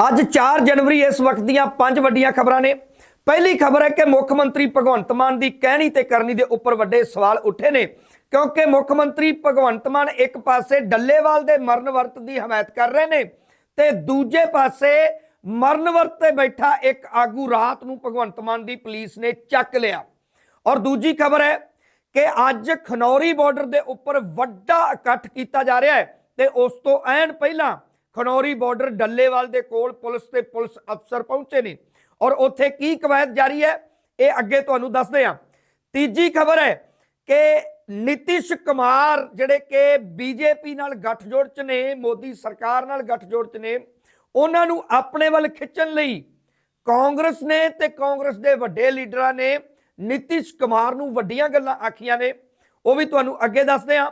ਅੱਜ 4 ਜਨਵਰੀ, ਇਸ ਵਕਤ ਦੀਆਂ ਪੰਜ ਵੱਡੀਆਂ ਖਬਰਾਂ ਨੇ। ਪਹਿਲੀ ਖਬਰ ਹੈ ਕਿ ਮੁੱਖ ਮੰਤਰੀ ਭਗਵੰਤ ਮਾਨ ਦੀ ਕਹਿਣੀ ਤੇ ਕਰਨੀ ਦੇ ਉੱਪਰ ਵੱਡੇ ਸਵਾਲ ਉੱਠੇ ਨੇ, ਕਿਉਂਕਿ ਮੁੱਖ ਮੰਤਰੀ ਭਗਵੰਤ ਮਾਨ ਇੱਕ ਪਾਸੇ ਡੱਲੇਵਾਲ ਦੇ ਮਰਨ ਵਰਤ ਦੀ ਹਮਾਇਤ ਕਰ ਰਹੇ ਨੇ ਤੇ ਦੂਜੇ ਪਾਸੇ ਮਰਨ ਵਰਤ ਤੇ ਬੈਠਾ ਇੱਕ ਆਗੂ ਰਾਤ ਨੂੰ ਭਗਵੰਤ ਮਾਨ ਦੀ ਪੁਲਿਸ ਨੇ ਚੱਕ ਲਿਆ। ਔਰ ਦੂਜੀ ਖਬਰ ਹੈ ਕਿ ਅੱਜ ਖਨੌਰੀ ਬਾਰਡਰ ਦੇ ਉੱਪਰ ਵੱਡਾ ਇਕੱਠ ਕੀਤਾ ਜਾ ਰਿਹਾ ਹੈ ਤੇ ਉਸ ਤੋਂ ਐਨ ਪਹਿਲਾਂ ਖਨੌਰੀ ਬਾਰਡਰ ਡੱਲੇਵਾਲ ਦੇ ਕੋਲ ਪੁਲਿਸ ਤੇ ਪੁਲਿਸ ਅਫਸਰ ਪਹੁੰਚੇ ਨੇ। ਔਰ ਉੱਥੇ ਕੀ ਕਵਾਇਦ ਜਾਰੀ ਹੈ, ਇਹ ਅੱਗੇ ਤੁਹਾਨੂੰ ਦੱਸਦੇ ਹਾਂ। ਤੀਜੀ ਖਬਰ ਹੈ ਕਿ ਨਿਤਿਸ਼ ਕੁਮਾਰ ਜਿਹੜੇ ਕਿ ਬੀਜੇਪੀ ਨਾਲ ਗੱਠਜੋੜ ਚ ਨੇ, ਮੋਦੀ ਸਰਕਾਰ ਨਾਲ ਗੱਠਜੋੜ ਚ ਨੇ, ਉਹਨਾਂ ਨੂੰ ਆਪਣੇ ਵੱਲ ਖਿੱਚਣ ਲਈ ਕਾਂਗਰਸ ਨੇ ਤੇ ਕਾਂਗਰਸ ਦੇ ਵੱਡੇ ਲੀਡਰਾਂ ਨੇ ਨਿਤਿਸ਼ ਕੁਮਾਰ ਨੂੰ ਵੱਡੀਆਂ ਗੱਲਾਂ ਆਖੀਆਂ ਨੇ। ਉਹ ਵੀ ਤੁਹਾਨੂੰ ਅੱਗੇ ਦੱਸਦੇ ਹਾਂ।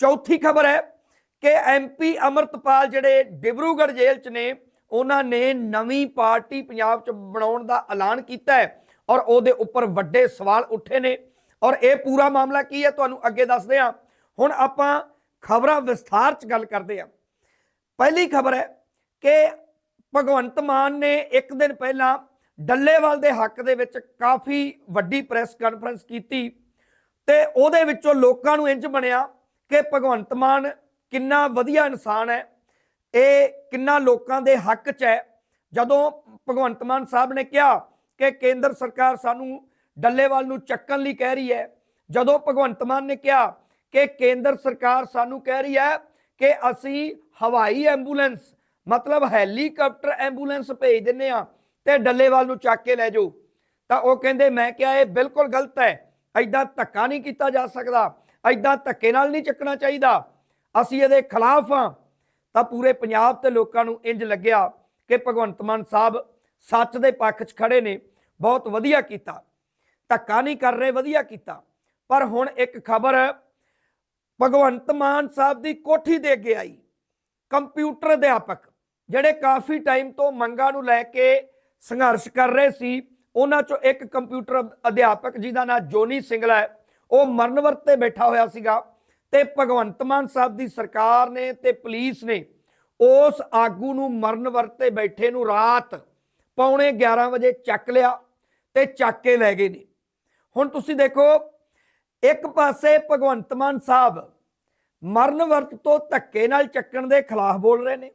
ਚੌਥੀ ਖਬਰ ਹੈ ਕਿ ਐਮਪੀ ਅਮਰਤਪਾਲ ਜਿਹੜੇ ਡਿਬਰੂਗੜ੍ਹ ਜੇਲ੍ਹ 'ਚ ਨੇ, ਉਹਨਾਂ ਨੇ ਨਵੀਂ ਪਾਰਟੀ ਪੰਜਾਬ 'ਚ ਬਣਾਉਣ ਦਾ ਐਲਾਨ ਕੀਤਾ ਹੈ ਔਰ ਉਹਦੇ ਉੱਪਰ ਵੱਡੇ ਸਵਾਲ ਉੱਠੇ ਨੇ। ਔਰ ਇਹ ਪੂਰਾ ਮਾਮਲਾ ਕੀ ਹੈ ਤੁਹਾਨੂੰ ਅੱਗੇ ਦੱਸਦੇ ਹਾਂ। ਹੁਣ ਆਪਾਂ ਖਬਰਾਂ ਵਿਸਥਾਰ 'ਚ ਗੱਲ ਕਰਦੇ ਹਾਂ। ਪਹਿਲੀ ਖਬਰ ਹੈ ਕਿ ਭਗਵੰਤ ਮਾਨ ਨੇ ਇੱਕ ਦਿਨ ਪਹਿਲਾਂ ਡੱਲੇਵਾਲ ਦੇ ਹੱਕ ਦੇ ਵਿੱਚ ਕਾਫੀ ਵੱਡੀ ਪ੍ਰੈਸ ਕਾਨਫਰੰਸ ਕੀਤੀ ਤੇ ਉਹਦੇ ਵਿੱਚੋਂ ਲੋਕਾਂ ਨੂੰ ਇੰਜ ਬਣਿਆ ਕਿ ਭਗਵੰਤ ਮਾਨ ਕਿੰਨਾ ਵਧੀਆ ਇਨਸਾਨ ਹੈ, ਇਹ ਕਿੰਨਾ ਲੋਕਾਂ ਦੇ ਹੱਕ 'ਚ ਹੈ। ਜਦੋਂ ਭਗਵੰਤ ਮਾਨ ਸਾਹਿਬ ਨੇ ਕਿਹਾ ਕਿ ਕੇਂਦਰ ਸਰਕਾਰ ਸਾਨੂੰ ਡੱਲੇਵਾਲ ਨੂੰ ਚੱਕਣ ਲਈ ਕਹਿ ਰਹੀ ਹੈ, ਜਦੋਂ ਭਗਵੰਤ ਮਾਨ ਨੇ ਕਿਹਾ ਕਿ ਕੇਂਦਰ ਸਰਕਾਰ ਸਾਨੂੰ ਕਹਿ ਰਹੀ ਹੈ ਕਿ ਅਸੀਂ ਹਵਾਈ ਐਂਬੂਲੈਂਸ, ਮਤਲਬ ਹੈਲੀਕਾਪਟਰ ਐਂਬੂਲੈਂਸ ਭੇਜ ਦਿੰਨੇ ਆ ਤੇ ਡੱਲੇਵਾਲ ਨੂੰ ਚੱਕ ਕੇ ਲੈ ਜਾਓ, ਤਾਂ ਉਹ ਕਹਿੰਦੇ, ਮੈਂ ਕਿਹਾ ਇਹ ਬਿਲਕੁਲ ਗਲਤ ਹੈ। ਐਦਾਂ ਧੱਕਾ ਨਹੀਂ ਕੀਤਾ ਜਾ ਸਕਦਾ ਐਦਾਂ ਧੱਕੇ ਨਾਲ ਨਹੀਂ ਚੱਕਣਾ ਚਾਹੀਦਾ। ਅਸੀਂ ਇਹਦੇ ਖਿਲਾਫ ਹਾਂ। ਤਾਂ ਪੂਰੇ ਪੰਜਾਬ ਤੇ ਲੋਕਾਂ ਨੂੰ ਇੰਜ ਲੱਗਿਆ ਕਿ ਭਗਵੰਤ ਮਾਨ ਸਾਹਿਬ ਸੱਚ ਦੇ ਪੱਖ 'ਚ ਖੜੇ ਨੇ, ਬਹੁਤ ਵਧੀਆ ਕੀਤਾ। ਧੱਕਾ ਨਹੀਂ ਕਰ ਰਹੇ, ਵਧੀਆ ਕੀਤਾ। ਪਰ ਹੁਣ ਇੱਕ ਖਬਰ ਭਗਵੰਤ ਮਾਨ ਸਾਹਿਬ ਦੀ ਕੋਠੀ ਦੇ ਅੱਗੇ ਆਈ, ਕੰਪਿਊਟਰ ਅਧਿਆਪਕ, ਜਿਹੜੇ ਕਾਫੀ ਟਾਈਮ ਤੋਂ ਮੰਗਾਂ ਨੂੰ ਲੈ ਕੇ ਸੰਘਰਸ਼ ਕਰ ਰਹੇ ਸੀ। ਉਹਨਾਂ ਚੋਂ ਇੱਕ ਕੰਪਿਊਟਰ ਅਧਿਆਪਕ ਜਿਹਦਾ ਨਾਮ ਜੋਨੀ ਸਿੰਗਲਾ ਹੈ, ਉਹ ਮਰਨ ਵਰਤ ਤੇ ਬੈਠਾ ਹੋਇਆ ਸੀਗਾ। ਤੇ ਭਗਵੰਤ ਮਾਨ ਸਾਹਿਬ ਦੀ ਸਰਕਾਰ ਨੇ ਤੇ ਪੁਲਿਸ ਨੇ ਉਸ ਆਗੂ ਨੂੰ ਮਰਨ ਵਰਤ ਤੇ ਬੈਠੇ ਨੂੰ ਰਾਤ ਪੌਣੇ 11 ਵਜੇ ਚੱਕ ਲਿਆ ਤੇ ਚੱਕ ਕੇ ਲੈ ਗਏ ਨੇ। ਹੁਣ ਤੁਸੀਂ ਦੇਖੋ, ਇੱਕ ਪਾਸੇ ਭਗਵੰਤ ਮਾਨ ਸਾਹਿਬ ਮਰਨ ਵਰਤ ਤੋਂ ਧੱਕੇ ਨਾਲ ਚੱਕਣ ਦੇ ਖਿਲਾਫ ਬੋਲ ਰਹੇ ਨੇ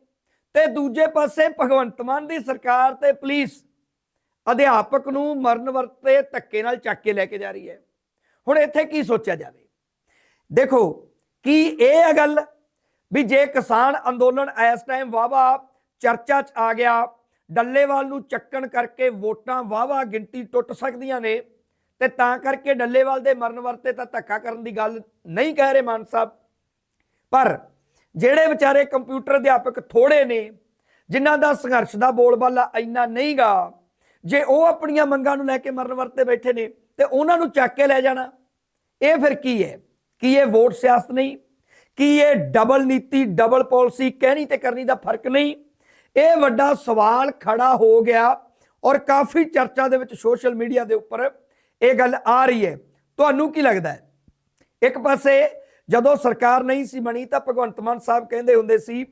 ਤੇ ਦੂਜੇ ਪਾਸੇ ਭਗਵੰਤ ਮਾਨ ਦੀ ਸਰਕਾਰ ਤੇ ਪੁਲਿਸ ਅਧਿਆਪਕ ਨੂੰ ਮਰਨ ਵਰਤ ਤੇ ਧੱਕੇ ਨਾਲ ਚੱਕ ਕੇ ਲੈ ਕੇ ਜਾ ਰਹੀ ਹੈ। ਹੁਣ ਇੱਥੇ ਕੀ ਸੋਚਿਆ ਜਾਵੇ? ਦੇਖੋ, ਕੀ ਇਹ ਹੈ ਗੱਲ ਵੀ ਜੇ ਕਿਸਾਨ ਅੰਦੋਲਨ ਇਸ ਟਾਈਮ ਵਾਵਾ ਚਰਚਾ 'ਚ ਆ ਗਿਆ, ਡੱਲੇਵਾਲ ਨੂੰ ਚੱਕਣ ਕਰਕੇ ਵੋਟਾਂ ਵਾਵਾ ਗਿਣਤੀ ਟੁੱਟ ਸਕਦੀਆਂ ਨੇ, ਤੇ ਤਾਂ ਕਰਕੇ ਡੱਲੇਵਾਲ ਦੇ ਮਰਨ ਵਰਤੇ ਤਾਂ ਧੱਕਾ ਕਰਨ ਦੀ ਗੱਲ ਨਹੀਂ ਕਹਿ ਰਹੇ ਮਾਨ ਸਾਹਿਬ। ਪਰ ਜਿਹੜੇ ਵਿਚਾਰੇ ਕੰਪਿਊਟਰ ਅਧਿਆਪਕ ਥੋੜੇ ਨੇ, ਜਿਨ੍ਹਾਂ ਦਾ ਸੰਘਰਸ਼ ਦਾ ਬੋਲਬਾਲਾ ਇੰਨਾ ਨਹੀਂਗਾ, ਜੇ ਉਹ ਆਪਣੀਆਂ ਮੰਗਾਂ ਨੂੰ ਲੈ ਕੇ ਮਰਨ ਵਰਤੇ ਬੈਠੇ ਨੇ, ਤੇ ਉਹਨਾਂ ਨੂੰ ਚੱਕ ਕੇ ਲੈ ਜਾਣਾ, ਇਹ ਫਿਰ ਕੀ ਹੈ? ਕੀ ਇਹ ਵੋਟ ਸਿਆਸਤ ਨਹੀਂ? ਕੀ ਇਹ ਡਬਲ ਨੀਤੀ ਡਬਲ ਪਾਲਿਸੀ ਕਹਿਣੀ ਤੇ ਕਰਨੀ ਦਾ ਫ਼ਰਕ ਨਹੀਂ? ਇਹ ਵੱਡਾ ਸਵਾਲ ਖੜਾ ਹੋ ਗਿਆ ਔਰ ਕਾਫੀ ਚਰਚਾ ਦੇ ਵਿੱਚ ਸੋਸ਼ਲ ਮੀਡੀਆ ਦੇ ਉੱਪਰ ਇਹ ਗੱਲ ਆ ਰਹੀ ਹੈ। ਤੁਹਾਨੂੰ ਕੀ ਲੱਗਦਾ ਹੈ? ਇੱਕ ਪਾਸੇ ਜਦੋਂ ਸਰਕਾਰ ਨਹੀਂ ਸੀ ਬਣੀ ਤਾਂ ਭਗਵੰਤ ਮਾਨ ਸਾਹਿਬ ਕਹਿੰਦੇ ਹੁੰਦੇ ਸੀ,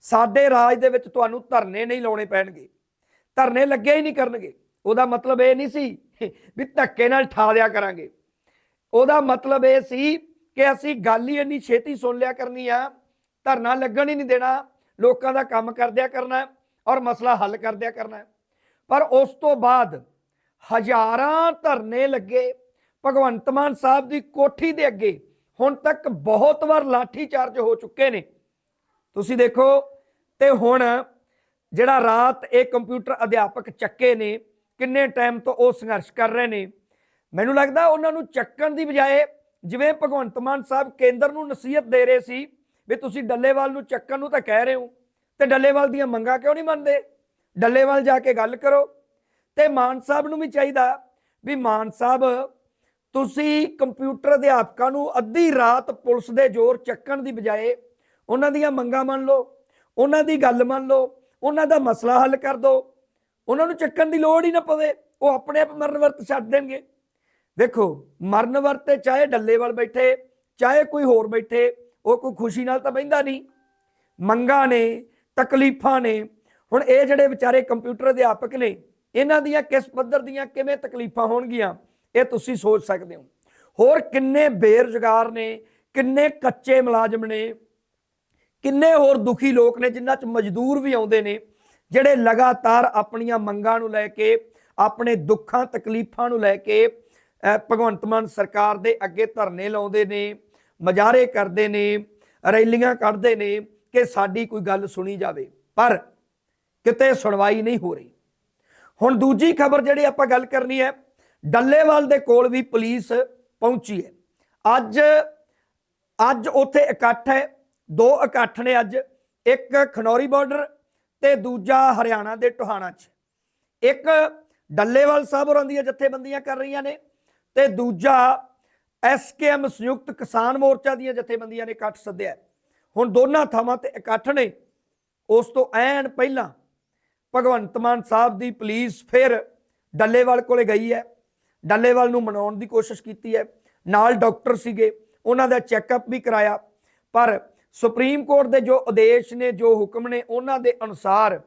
ਸਾਡੇ ਰਾਜ ਦੇ ਵਿੱਚ ਤੁਹਾਨੂੰ ਧਰਨੇ ਨਹੀਂ ਲਾਉਣੇ ਪੈਣਗੇ। ਧਰਨੇ ਲੱਗੇ ਹੀ ਨਹੀਂ ਕਰਨਗੇ। ਉਹਦਾ ਮਤਲਬ ਇਹ ਨਹੀਂ ਸੀ ਵੀ ਧੱਕੇ ਨਾਲ ਠਾ ਦਿਆ ਕਰਾਂਗੇ। ਉਹਦਾ ਮਤਲਬ ਇਹ ਸੀ ਕਿ ਅਸੀਂ ਗੱਲ ਹੀ ਇੰਨੀ ਛੇਤੀ ਸੁਣ ਲਿਆ ਕਰਨੀ ਆ, ਧਰਨਾ ਲੱਗਣ ਹੀ ਨਹੀਂ ਦੇਣਾ, ਲੋਕਾਂ ਦਾ ਕੰਮ ਕਰਦਿਆ ਕਰਨਾ ਔਰ ਮਸਲਾ ਹੱਲ ਕਰਦਿਆ ਕਰਨਾ ਪਰ ਉਸ ਤੋਂ ਬਾਅਦ ਹਜ਼ਾਰਾਂ ਧਰਨੇ ਲੱਗੇ, ਭਗਵੰਤ ਮਾਨ ਸਾਹਿਬ ਦੀ ਕੋਠੀ ਦੇ ਅੱਗੇ ਹੁਣ ਤੱਕ ਬਹੁਤ ਵਾਰ ਲਾਠੀ ਚਾਰਜ ਹੋ ਚੁੱਕੇ ਨੇ। ਤੁਸੀਂ ਦੇਖੋ, ਤੇ ਹੁਣ ਜਿਹੜਾ ਰਾਤ ਇਹ ਕੰਪਿਊਟਰ ਅਧਿਆਪਕ ਚੱਕੇ ਨੇ, ਕਿੰਨੇ ਟਾਈਮ ਤੋਂ ਉਹ ਸੰਘਰਸ਼ ਕਰ ਰਹੇ ਨੇ। ਮੈਨੂੰ ਲੱਗਦਾ ਉਹਨਾਂ ਨੂੰ ਚੱਕਣ ਦੀ ਬਜਾਏ ਜਿਵੇਂ ਭਗਵੰਤ ਮਾਨ ਸਾਹਿਬ ਕੇਂਦਰ ਨੂੰ ਨਸੀਹਤ ਦੇ ਰਹੇ ਸੀ ਵੀ ਤੁਸੀਂ ਡੱਲੇਵਾਲ ਨੂੰ ਚੱਕਣ ਨੂੰ ਤਾਂ ਕਹਿ ਰਹੇ ਹੋ, ਤੇ ਡੱਲੇਵਾਲ ਦੀਆਂ ਮੰਗਾਂ ਕਿਉਂ ਨਹੀਂ ਮੰਨਦੇ? ਡੱਲੇਵਾਲ ਜਾ ਕੇ ਗੱਲ ਕਰੋ। ਤੇ ਮਾਨ ਸਾਹਿਬ ਨੂੰ ਵੀ ਚਾਹੀਦਾ ਵੀ ਮਾਨ ਸਾਹਿਬ, ਤੁਸੀਂ ਕੰਪਿਊਟਰ ਅਧਿਆਪਕਾਂ ਨੂੰ ਅੱਧੀ ਰਾਤ ਪੁਲਿਸ ਦੇ ਜ਼ੋਰ ਚੱਕਣ ਦੀ ਬਜਾਏ ਉਹਨਾਂ ਦੀਆਂ ਮੰਗਾਂ ਮੰਨ ਲਓ, ਉਹਨਾਂ ਦੀ ਗੱਲ ਮੰਨ ਲਓ, ਉਹਨਾਂ ਦਾ ਮਸਲਾ ਹੱਲ ਕਰ ਦਿਓ ਉਹਨਾਂ ਨੂੰ ਚੱਕਣ ਦੀ ਲੋੜ ਹੀ ਨਾ ਪਵੇ, ਉਹ ਆਪਣੇ ਆਪ ਮਰਨ ਵਰਤ ਛੱਡ ਦੇਣਗੇ। ਦੇਖੋ, ਮਰਨ ਵਰਤੇ ਚਾਹੇ ਡੱਲੇਵਾਲ ਬੈਠੇ, ਚਾਹੇ ਕੋਈ ਹੋਰ ਬੈਠੇ, ਉਹ ਕੋਈ ਖੁਸ਼ੀ ਨਾਲ ਤਾਂ ਬਹਿੰਦਾ ਨਹੀਂ। ਮੰਗਾਂ ਨੇ, ਤਕਲੀਫਾਂ ਨੇ, ਹੁਣ ਇਹ ਜਿਹੜੇ ਵਿਚਾਰੇ ਕੰਪਿਊਟਰ ਅਧਿਆਪਕ ਨੇ, ਇਹਨਾਂ ਦੀਆਂ ਕਿਸ ਪੱਧਰ ਦੀਆਂ ਕਿਵੇਂ ਤਕਲੀਫਾਂ ਹੋਣਗੀਆਂ, ਇਹ ਤੁਸੀਂ ਸੋਚ ਸਕਦੇ ਹੋ। ਹੋਰ ਕਿੰਨੇ ਬੇਰੁਜ਼ਗਾਰ ਨੇ, ਕਿੰਨੇ ਕੱਚੇ ਮੁਲਾਜ਼ਮ ਨੇ, ਕਿੰਨੇ ਹੋਰ ਦੁਖੀ ਲੋਕ ਨੇ ਜਿਨ੍ਹਾਂ 'ਚ ਮਜ਼ਦੂਰ ਵੀ ਆਉਂਦੇ ਨੇ, ਜਿਹੜੇ ਲਗਾਤਾਰ ਆਪਣੀਆਂ ਮੰਗਾਂ ਨੂੰ ਲੈ ਕੇ, ਆਪਣੇ ਦੁੱਖਾਂ, ਤਕਲੀਫਾਂ ਨੂੰ ਲੈ ਕੇ ਭਗਵੰਤ ਮਾਨ ਸਰਕਾਰ ਦੇ ਅੱਗੇ ਧਰਨੇ ਲਾਉਂਦੇ ਨੇ, ਮਜਾਰੇ ਕਰਦੇ ਨੇ, ਰੈਲੀਆਂ ਕੱਢਦੇ ਨੇ ਕਿ ਸਾਡੀ ਕੋਈ ਗੱਲ ਸੁਣੀ ਜਾਵੇ। ਪਰ ਕਿਤੇ ਸੁਣਵਾਈ ਨਹੀਂ ਹੋ ਰਹੀ। ਹੁਣ ਦੂਜੀ ਖਬਰ ਜਿਹੜੀ ਆਪਾਂ ਗੱਲ ਕਰਨੀ ਹੈ, ਡੱਲੇਵਾਲ ਦੇ ਕੋਲ ਵੀ ਪੁਲਿਸ ਪਹੁੰਚੀ ਹੈ। ਅੱਜ ਅੱਜ ਉੱਥੇ ਇਕੱਠ ਹੈ, ਦੋ ਇਕੱਠ ਨੇ ਅੱਜ। ਇੱਕ ਖਨੌਰੀ ਬਾਰਡਰ ਤੇ ਦੂਜਾ ਹਰਿਆਣਾ ਦੇ ਟੋਹਾਣਾ 'ਚ। ਇੱਕ ਡੱਲੇਵਾਲ ਸਾਹਿਬ ਹੋਰਾਂ ਦੀਆਂ ਜਥੇਬੰਦੀਆਂ ਕਰ ਰਹੀਆਂ ਨੇ ਤੇ ਦੂਜਾ ਐਸਕੇਐਮ ਸੰਯੁਕਤ ਕਿਸਾਨ ਮੋਰਚਾ ਦੀਆਂ ਜਥੇਬੰਦੀਆਂ ਨੇ ਇਕੱਠ ਸੱਦਿਆ। ਹੁਣ ਦੋਨਾਂ ਥਾਵਾਂ ਤੇ ਇਕੱਠ ਨੇ। ਉਸ ਤੋਂ ਐਨ ਪਹਿਲਾਂ ਭਗਵੰਤ ਮਾਨ ਸਾਹਿਬ ਦੀ ਪੁਲਿਸ ਫਿਰ ਡੱਲੇਵਾਲ ਕੋਲੇ ਗਈ ਹੈ। ਡੱਲੇਵਾਲ ਨੂੰ ਮਨਾਉਣ ਦੀ ਕੋਸ਼ਿਸ਼ ਕੀਤੀ ਹੈ। ਨਾਲ ਡਾਕਟਰ ਸੀਗੇ। ਉਹਨਾਂ ਦਾ ਚੈੱਕਅਪ ਵੀ ਕਰਾਇਆ। ਪਰ ਸੁਪਰੀਮ ਕੋਰਟ ਦੇ ਜੋ ਆਦੇਸ਼ ਨੇ, ਜੋ ਹੁਕਮ ਨੇ, ਉਹਨਾਂ ਦੇ ਅਨੁਸਾਰ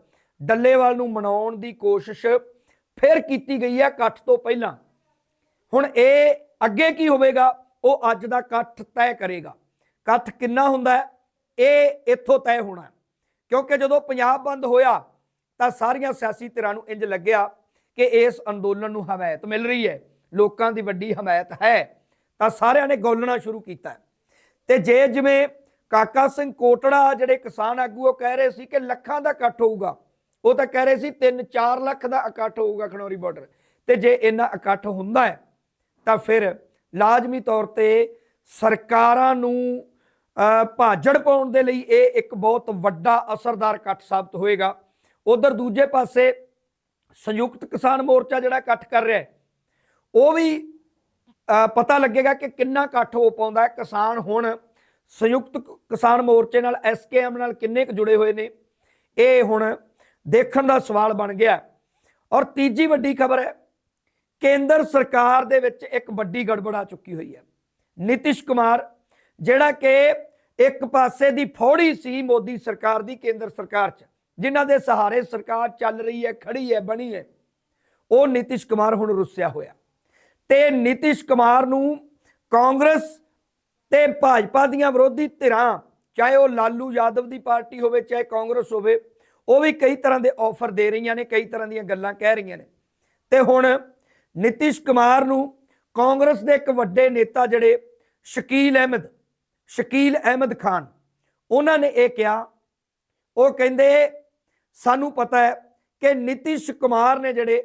ਡੱਲੇਵਾਲ ਨੂੰ ਮਨਾਉਣ ਦੀ ਕੋਸ਼ਿਸ਼ ਫਿਰ ਕੀਤੀ ਗਈ ਹੈ ਇਕੱਠ ਤੋਂ ਪਹਿਲਾਂ। ਹੁਣ ਇਹ ਅੱਗੇ ਕੀ ਹੋਵੇਗਾ? ਉਹ ਅੱਜ ਦਾ ਇਕੱਠ ਤੈਅ ਕਰੇਗਾ। ਇਕੱਠ ਕਿੰਨਾ ਹੁੰਦਾ ਹੈ? ਇਹ ਇੱਥੋਂ ਤੈਅ ਹੋਣਾ ਕਿਉਂਕਿ ਜਦੋਂ ਪੰਜਾਬ ਬੰਦ ਹੋਇਆ, ਤਾਂ ਸਾਰੀਆਂ ਸਿਆਸੀ ਧਿਰਾਂ ਨੂੰ ਇੰਜ ਲੱਗਿਆ ਕਿ ਇਸ ਅੰਦੋਲਨ ਨੂੰ ਹਮਾਇਤ ਮਿਲ ਰਹੀ ਹੈ। ਲੋਕਾਂ ਦੀ ਵੱਡੀ ਹਮਾਇਤ ਹੈ। ਤਾਂ ਸਾਰਿਆਂ ਨੇ ਗੋਲਣਾ ਸ਼ੁਰੂ ਕੀਤਾ ਹੈ। ਤੇ ਜੇ ਜਿਵੇਂ ਕਾਕਾ ਸਿੰਘ ਕੋਟੜਾ ਜਿਹੜੇ ਕਿਸਾਨ ਆਗੂ, ਉਹ ਕਹਿ ਰਹੇ ਸੀ ਕਿ ਲੱਖਾਂ ਦਾ ਇਕੱਠ ਹੋਊਗਾ। ਉਹ ਤਾਂ ਕਹਿ ਰਹੇ ਸੀ 3-4 ਲੱਖ ਦਾ ਇਕੱਠ ਹੋਊਗਾ ਖਣੌਰੀ ਬਾਰਡਰ। ਤੇ ਜੇ ਇੰਨਾ ਇਕੱਠ ਹੁੰਦਾ ਹੈ ਤਾਂ ਫਿਰ ਲਾਜ਼ਮੀ ਤੌਰ ਤੇ ਸਰਕਾਰਾਂ ਨੂੰ ਭਾਜੜ ਪਾਉਣ ਦੇ ਲਈ ਇਹ ਇੱਕ ਬਹੁਤ ਵੱਡਾ ਅਸਰਦਾਰ ਇਕੱਠ ਸਾਬਤ ਹੋਏਗਾ। ਉਧਰ ਦੂਜੇ ਪਾਸੇ ਸੰਯੁਕਤ ਕਿਸਾਨ ਮੋਰਚਾ ਜਿਹੜਾ ਇਕੱਠ ਕਰ ਰਿਹਾ ਹੈ, ਉਹ ਵੀ ਪਤਾ ਲੱਗੇਗਾ ਕਿ ਕਿੰਨਾ ਇਕੱਠ ਹੋ ਪਾਉਂਦਾ ਹੈ। ਕਿਸਾਨ ਹੁਣ ਸੰਯੁਕਤ ਕਿਸਾਨ ਮੋਰਚੇ ਨਾਲ ਐਸਕੇਐਮ ਨਾਲ ਕਿੰਨੇ ਕੁ ਜੁੜੇ ਹੋਏ ਨੇ? ਇਹ ਹੁਣ ਦੇਖਣ ਦਾ ਸਵਾਲ ਬਣ ਗਿਆ। ਔਰ ਤੀਜੀ ਵੱਡੀ ਖਬਰ ਹੈ ਕੇਂਦਰ ਸਰਕਾਰ ਦੇ ਵਿੱਚ ਇੱਕ ਵੱਡੀ ਗੜਬੜ ਆ ਚੁੱਕੀ ਹੋਈ ਹੈ। ਨਿਤਿਸ਼ ਕੁਮਾਰ, ਜਿਹੜਾ ਕਿ ਇੱਕ ਪਾਸੇ ਦੀ ਫੌੜੀ ਸੀ ਮੋਦੀ ਸਰਕਾਰ ਦੀ ਕੇਂਦਰ ਸਰਕਾਰ 'ਚ, ਜਿਨ੍ਹਾਂ ਦੇ ਸਹਾਰੇ ਸਰਕਾਰ ਚੱਲ ਰਹੀ ਹੈ ਖੜੀ ਹੈ, ਬਣੀ ਹੈ, ਉਹ ਨਿਤਿਸ਼ ਕੁਮਾਰ ਹੁਣ ਰੁੱਸਿਆ ਹੋਇਆ। ਤੇ ਨਿਤਿਸ਼ ਕੁਮਾਰ ਨੂੰ ਕਾਂਗਰਸ ਤੇ ਭਾਜਪਾ ਦੀਆਂ ਵਿਰੋਧੀ ਧਿਰਾਂ, ਚਾਹੇ ਉਹ ਲਾਲੂ ਯਾਦਵ ਦੀ ਪਾਰਟੀ ਹੋਵੇ, ਚਾਹੇ ਕਾਂਗਰਸ ਹੋਵੇ, ਉਹ ਵੀ ਕਈ ਤਰ੍ਹਾਂ ਦੇ ਆਫਰ ਦੇ ਰਹੀਆਂ ਨੇ, ਕਈ ਤਰ੍ਹਾਂ ਦੀਆਂ ਗੱਲਾਂ ਕਹਿ ਰਹੀਆਂ ਨੇ। ਤੇ ਹੁਣ ਨਿਤਿਸ਼ ਕੁਮਾਰ ਨੂੰ ਕਾਂਗਰਸ ਦੇ ਇੱਕ ਵੱਡੇ ਨੇਤਾ ਜਿਹੜੇ ਸ਼ਕੀਲ ਅਹਿਮਦ ਸ਼ਕੀਲ ਅਹਿਮਦ ਖਾਨ, ਉਹਨਾਂ ਨੇ ਇਹ ਕਿਹਾ, ਉਹ ਕਹਿੰਦੇ, ਸਾਨੂੰ ਪਤਾ ਹੈ ਕਿ ਨਿਤਿਸ਼ ਕੁਮਾਰ ਨੇ ਜਿਹੜੇ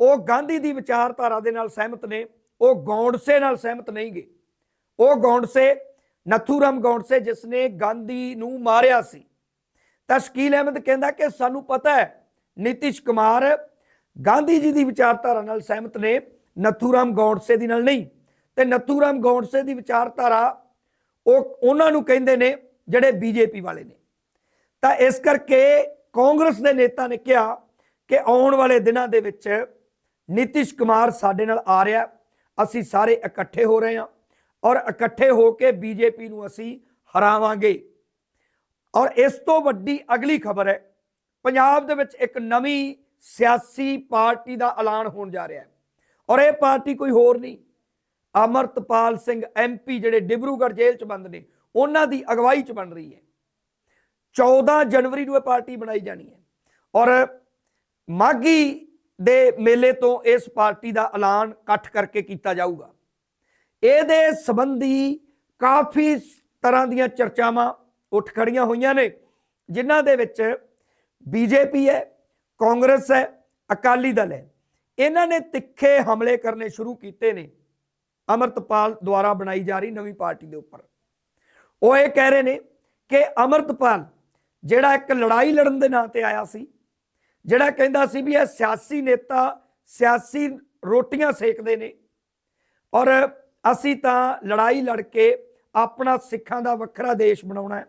ਉਹ ਗਾਂਧੀ ਦੀ ਵਿਚਾਰਧਾਰਾ ਦੇ ਨਾਲ ਸਹਿਮਤ ਨੇ, ਉਹ ਗੌਂਡਸੇ ਨਾਲ ਸਹਿਮਤ ਨਹੀਂ ਗੇ। ਉਹ ਗੌਂਡਸੇ, ਨਥੂਰਾਮ ਗੌਂਡਸੇ ਜਿਸ ਨੇ ਗਾਂਧੀ ਨੂੰ ਮਾਰਿਆ ਸੀ। ਤਾਂ ਸ਼ਕੀਲ ਅਹਿਮਦ ਕਹਿੰਦਾ ਕਿ ਸਾਨੂੰ ਪਤਾ ਹੈ, ਨਿਤਿਸ਼ ਕੁਮਾਰ ਗਾਂਧੀ ਜੀ ਦੀ ਵਿਚਾਰਧਾਰਾ ਨਾਲ ਸਹਿਮਤ ਨੇ, ਨਥੂਰਾਮ ਗੌਂਡਸੇ ਦੀ ਨਾਲ ਨਹੀਂ। ਤੇ ਨਥੂਰਾਮ ਗੌਂਡਸੇ ਦੀ ਵਿਚਾਰਧਾਰਾ ਉਹ ਉਹਨਾਂ ਨੂੰ ਕਹਿੰਦੇ ਨੇ ਜਿਹੜੇ ਬੀਜੇਪੀ ਵਾਲੇ ਨੇ। ਤਾਂ ਇਸ ਕਰਕੇ ਕਾਂਗਰਸ ਦੇ ਨੇਤਾ ਨੇ ਕਿਹਾ ਕਿ ਆਉਣ ਵਾਲੇ ਦਿਨਾਂ ਦੇ ਵਿੱਚ ਨਿਤਿਸ਼ ਕੁਮਾਰ ਸਾਡੇ ਨਾਲ ਆ ਰਿਹਾ, ਅਸੀਂ ਸਾਰੇ ਇਕੱਠੇ ਹੋ ਰਹੇ ਹਾਂ ਔਰ ਇਕੱਠੇ ਹੋ ਕੇ ਬੀਜੇਪੀ ਨੂੰ ਅਸੀਂ ਹਰਾਵਾਂਗੇ। ਔਰ ਇਸ ਤੋਂ ਵੱਡੀ ਅਗਲੀ ਖਬਰ ਹੈ, ਪੰਜਾਬ ਦੇ ਵਿੱਚ ਇੱਕ ਨਵੀਂ ਸਿਆਸੀ ਪਾਰਟੀ ਦਾ ਐਲਾਨ ਹੋਣ ਜਾ ਰਿਹਾ ਹੈ। ਔਰ ਇਹ ਪਾਰਟੀ ਕੋਈ ਹੋਰ ਨਹੀਂ। ਅਮਰਤਪਾਲ ਸਿੰਘ ਐਮਪੀ ਜਿਹੜੇ ਡਿਬਰੂਗੜ੍ਹ ਜੇਲ੍ਹ 'ਚ ਬੰਦ ਨੇ, ਉਹਨਾਂ ਦੀ ਅਗਵਾਈ 'ਚ ਬਣ ਰਹੀ ਹੈ। 14 ਜਨਵਰੀ ਨੂੰ ਇਹ ਪਾਰਟੀ ਬਣਾਈ ਜਾਣੀ ਹੈ। ਔਰ ਮਾਗੀ ਦੇ ਮੇਲੇ ਤੋਂ ਇਸ ਪਾਰਟੀ ਦਾ ਐਲਾਨ ਇਕੱਠ ਕਰਕੇ ਕੀਤਾ ਜਾਊਗਾ। ਇਹਦੇ ਸੰਬੰਧੀ ਕਾਫੀ ਤਰ੍ਹਾਂ ਦੀਆਂ ਚਰਚਾਵਾਂ ਉੱਠ ਖੜੀਆਂ ਹੋਈਆਂ ਨੇ, ਜਿਨ੍ਹਾਂ ਦੇ ਵਿੱਚ ਬੀਜੇਪੀ ਹੈ ਕਾਂਗਰਸ ਹੈ, ਅਕਾਲੀ ਦਲ ਹੈ। ਇਹਨਾਂ ਨੇ ਤਿੱਖੇ ਹਮਲੇ ਕਰਨੇ ਸ਼ੁਰੂ ਕੀਤੇ ਨੇ। ਅਮਰਤਪਾਲ ਦੁਆਰਾ ਬਣਾਈ ਜਾ ਰਹੀ ਨਵੀਂ ਪਾਰਟੀ ਦੇ ਉੱਪਰ। ਉਹ ਇਹ ਕਹਿ ਰਹੇ ਨੇ ਕਿ ਅਮਰਤਪਾਲ, ਜਿਹੜਾ ਇੱਕ ਲੜਾਈ ਲੜਨ ਦੇ ਨਾਂ ਤੇ ਆਇਆ ਸੀ, ਜਿਹੜਾ ਕਹਿੰਦਾ ਸੀ ਵੀ ਇਹ ਸਿਆਸੀ ਨੇਤਾ, ਸਿਆਸੀ ਰੋਟੀਆਂ ਸੇਕਦੇ ਨੇ ਔਰ ਅਸੀਂ ਤਾਂ ਲੜਾਈ ਲੜ ਕੇ ਆਪਣਾ ਸਿੱਖਾਂ ਦਾ ਵੱਖਰਾ ਦੇਸ਼ ਬਣਾਉਣਾ ਹੈ।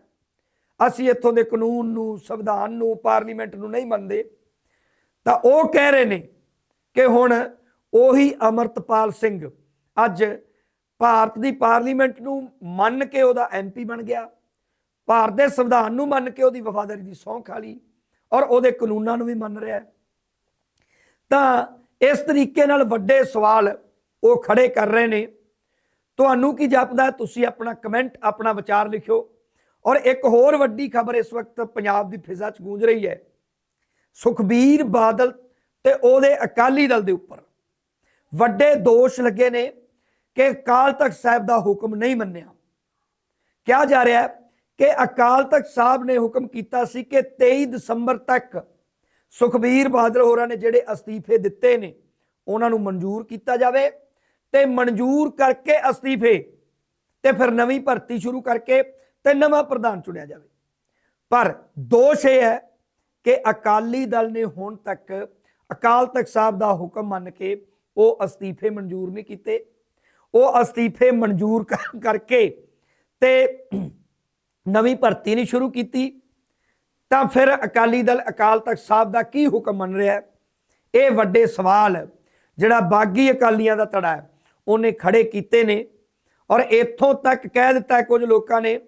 ਅਸੀਂ ਇੱਥੋਂ ਦੇ ਕਾਨੂੰਨ ਨੂੰ, ਸੰਵਿਧਾਨ ਨੂੰ, ਪਾਰਲੀਮੈਂਟ ਨੂੰ ਨਹੀਂ ਮੰਨਦੇ। ਤਾਂ ਉਹ ਕਹਿ ਰਹੇ ਨੇ ਕਿ ਹੁਣ ਉਹੀ ਅਮਰਤਪਾਲ ਸਿੰਘ ਅੱਜ ਭਾਰਤ ਦੀ ਪਾਰਲੀਮੈਂਟ ਨੂੰ ਮੰਨ ਕੇ ਉਹਦਾ ਐਮਪੀ ਬਣ ਗਿਆ, ਭਾਰਤ ਦੇ ਸੰਵਿਧਾਨ ਨੂੰ ਮੰਨ ਕੇ ਉਹਦੀ ਵਫਾਦਾਰੀ ਦੀ ਸਹੁੰ ਖਾ ਲਈ ਔਰ ਉਹਦੇ ਕਾਨੂੰਨਾਂ ਨੂੰ ਵੀ ਮੰਨ ਰਿਹਾ ਹੈ। ਤਾਂ ਇਸ ਤਰੀਕੇ ਨਾਲ ਵੱਡੇ ਸਵਾਲ ਉਹ ਖੜੇ ਕਰ ਰਹੇ ਨੇ। ਤੁਹਾਨੂੰ ਕੀ ਜਾਪਦਾ ਤੁਸੀਂ ਆਪਣਾ ਕਮੈਂਟ, ਆਪਣਾ ਵਿਚਾਰ ਲਿਖਿਓ। ਔਰ ਇੱਕ ਹੋਰ ਵੱਡੀ ਖਬਰ ਇਸ ਵਕਤ ਪੰਜਾਬ ਦੀ ਫਿਜ਼ਾ 'ਚ ਗੂੰਜ ਰਹੀ ਹੈ। ਸੁਖਬੀਰ ਬਾਦਲ ਤੇ ਉਹਦੇ ਅਕਾਲੀ ਦਲ ਦੇ ਉੱਪਰ। ਵੱਡੇ ਦੋਸ਼ ਲੱਗੇ ਨੇ ਕਿ ਅਕਾਲ ਤਖਤ ਸਾਹਿਬ ਦਾ ਹੁਕਮ ਨਹੀਂ ਮੰਨਿਆ। ਕਿਹਾ ਜਾ ਰਿਹਾ ਹੈ ਕਿ ਅਕਾਲ ਤਖਤ ਸਾਹਿਬ ਨੇ ਹੁਕਮ ਕੀਤਾ ਸੀ ਕਿ 23 ਦਸੰਬਰ ਤੱਕ ਸੁਖਬੀਰ ਬਾਦਲ ਹੋਰਾਂ ਨੇ ਜਿਹੜੇ ਅਸਤੀਫੇ ਦਿੱਤੇ ਨੇ, ਉਹਨਾਂ ਨੂੰ ਮਨਜ਼ੂਰ ਕੀਤਾ ਜਾਵੇ ਤੇ ਮਨਜ਼ੂਰ ਕਰਕੇ ਅਸਤੀਫੇ ਤੇ ਫਿਰ ਨਵੀਂ ਭਰਤੀ ਸ਼ੁਰੂ ਕਰਕੇ ਤੇ ਨਵਾਂ ਪ੍ਰਧਾਨ ਚੁਣਿਆ ਜਾਵੇ। ਪਰ ਦੋਸ਼ ਇਹ ਹੈ ਕਿ ਅਕਾਲੀ ਦਲ ਨੇ ਹੁਣ ਤੱਕ ਅਕਾਲ ਤਖਤ ਸਾਹਿਬ ਦਾ ਹੁਕਮ ਮੰਨ ਕੇ ਉਹ ਅਸਤੀਫੇ ਮਨਜ਼ੂਰ ਨਹੀਂ ਕੀਤੇ। ਉਹ ਅਸਤੀਫੇ ਮਨਜ਼ੂਰ ਕਰ- ਕਰਕੇ ਤੇ ਨਵੀਂ ਭਰਤੀ ਨਹੀਂ ਸ਼ੁਰੂ ਕੀਤੀ। ਤਾਂ ਫਿਰ ਅਕਾਲੀ ਦਲ ਅਕਾਲ ਤਖਤ ਸਾਹਿਬ ਦਾ ਕੀ ਹੁਕਮ ਮੰਨ ਰਿਹਾ ਇਹ ਵੱਡੇ ਸਵਾਲ ਜਿਹੜਾ ਬਾਗੀ ਅਕਾਲੀਆਂ ਦਾ ਧੜਾ ਹੈ, ਉਹਨੇ ਖੜੇ ਕੀਤੇ ਨੇ। ਔਰ ਇੱਥੋਂ ਤੱਕ ਕਹਿ ਦਿੱਤਾ ਕੁਝ ਲੋਕਾਂ ਨੇ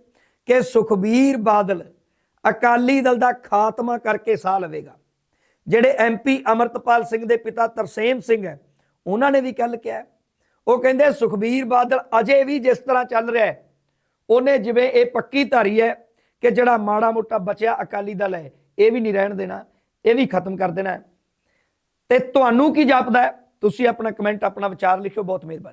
ਕਿ ਸੁਖਬੀਰ ਬਾਦਲ ਅਕਾਲੀ ਦਲ ਦਾ ਖਾਤਮਾ ਕਰਕੇ ਸਾਹ ਲਵੇਗਾ। ਜਿਹੜੇ ਐਮਪੀ ਅਮਰਤਪਾਲ ਸਿੰਘ ਦੇ ਪਿਤਾ ਤਰਸੇਮ ਸਿੰਘ ਹੈ, ਉਹਨਾਂ ਨੇ ਵੀ ਕੱਲ ਕਿਹਾ ਉਹ ਕਹਿੰਦੇ, ਸੁਖਬੀਰ ਬਾਦਲ ਅਜੇ ਵੀ ਜਿਸ ਤਰ੍ਹਾਂ ਚੱਲ ਰਿਹਾ ਹੈ, ਉਹਨੇ ਜਿਵੇਂ ਇਹ ਪੱਕੀ ਧਾਰੀ ਹੈ ਕਿ ਜਿਹੜਾ ਮਾੜਾ ਮੋਟਾ ਬਚਿਆ ਅਕਾਲੀ ਦਲ ਹੈ, ਇਹ ਵੀ ਨਹੀਂ ਰਹਿਣ ਦੇਣਾ, ਇਹ ਵੀ ਖਤਮ ਕਰ ਦੇਣਾ ਹੈ। ਤੇ ਤੁਹਾਨੂੰ ਕੀ ਜਾਪਦਾ ਤੁਸੀਂ ਆਪਣਾ ਕਮੈਂਟ, ਆਪਣਾ ਵਿਚਾਰ ਲਿਖਿਓ, ਬਹੁਤ ਮਿਹਰਬਾਨੀ।